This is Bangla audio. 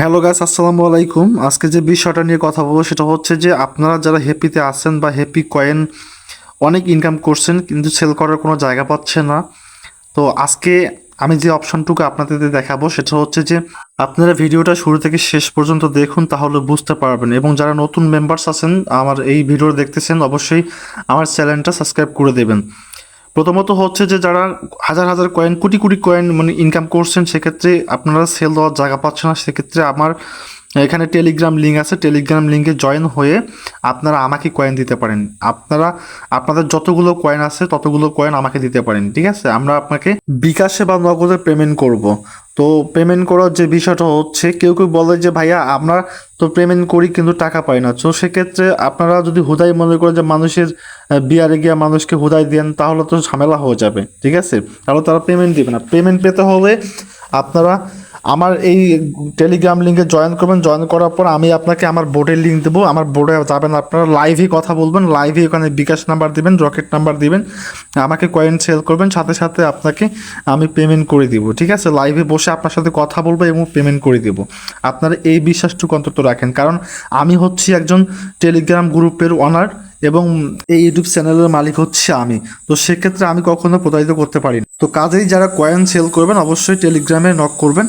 হ্যালো গাইস আসসালামু আলাইকুম। আজকে যে বিষয়টা নিয়ে কথা বলব সেটা হচ্ছে যে আপনারা যারা হ্যাপিতে আছেন বা হ্যাপি কয়েন অনেক ইনকাম করছেন কিন্তু সেল করার কোনো জায়গা পাচ্ছে না। তো আজকে আমি যে অপশনটুকু আপনাদের দেখাবো সেটা হচ্ছে যে আপনারা ভিডিওটা শুরু থেকে শেষ পর্যন্ত দেখুন, তাহলে বুঝতে পারবেন। এবং যারা নতুন মেম্বার্স আছেন, আমার এই ভিডিও দেখতেছেন, অবশ্যই আমার চ্যানেলটা সাবস্ক্রাইব করে দেবেন। প্রথমত হচ্ছে যে যারা হাজার হাজার কয়েন কোটি কোটি কয়েন মানে ইনকাম করছেন, সেক্ষেত্রে আপনারা সেল দেওয়ার জায়গা পাচ্ছেন না। সেক্ষেত্রে আমার এখানে টেলিগ্রাম লিঙ্ক আছে। টেলিগ্রাম লিঙ্কে জয়েন হয়ে আপনারা আমাকে কয়েন দিতে পারেন। আপনারা, আপনাদের যতগুলো কয়েন আছে, ততগুলো কয়েন আমাকে দিতে পারেন, ঠিক আছে? আমরা আপনাকে বিকাশে বা নগদে পেমেন্ট করব। তো পেমেন্ট করার যে বিষয়টা হচ্ছে, কেউ কেউ বলে যে, ভাইয়া, আমরা তো পেমেন্ট করি কিন্তু টাকা পাই না। তো সেক্ষেত্রে আপনারা যদি হুদাই মনে করেন যে, মানুষের বিয়ারে গিয়ে মানুষকে হুদাই দেন, তাহলে তো ঝামেলা হয়ে যাবে, ঠিক আছে? তাহলে তারা পেমেন্ট দিবে না। পেমেন্ট পেতে হলে আপনারা আমার এই টেলিগ্রাম লিঙ্কে জয়েন করবেন জয়েন করার পর আমি আপনাকে আমার বোর্ডের লিঙ্ক দেবো। আমার বোর্ডে যাবেন, আপনারা লাইভে কথা বলবেন লাইভে ওখানে বিকাশ নাম্বার দিবেন রকেট নাম্বার দিবেন। আমাকে কয়েন সেল করবেন, সাথে সাথে আপনাকে আমি পেমেন্ট করে দিব, ঠিক আছে? লাইভে বসে আপনার সাথে কথা বলব এবং পেমেন্ট করে দিব। আপনারা এই বিশ্বাসটুকু অন্তত রাখেন, কারণ আমি হচ্ছি একজন টেলিগ্রাম গ্রুপের অনার এবং এই ইউটিউব চ্যানেলের মালিক হচ্ছে আমি। তো সেক্ষেত্রে আমি কখনো প্রতারিত করতে পারি না। তো কাজেই যারা কয়েন সেল করবেন, অবশ্যই টেলিগ্রামে নক করবেন।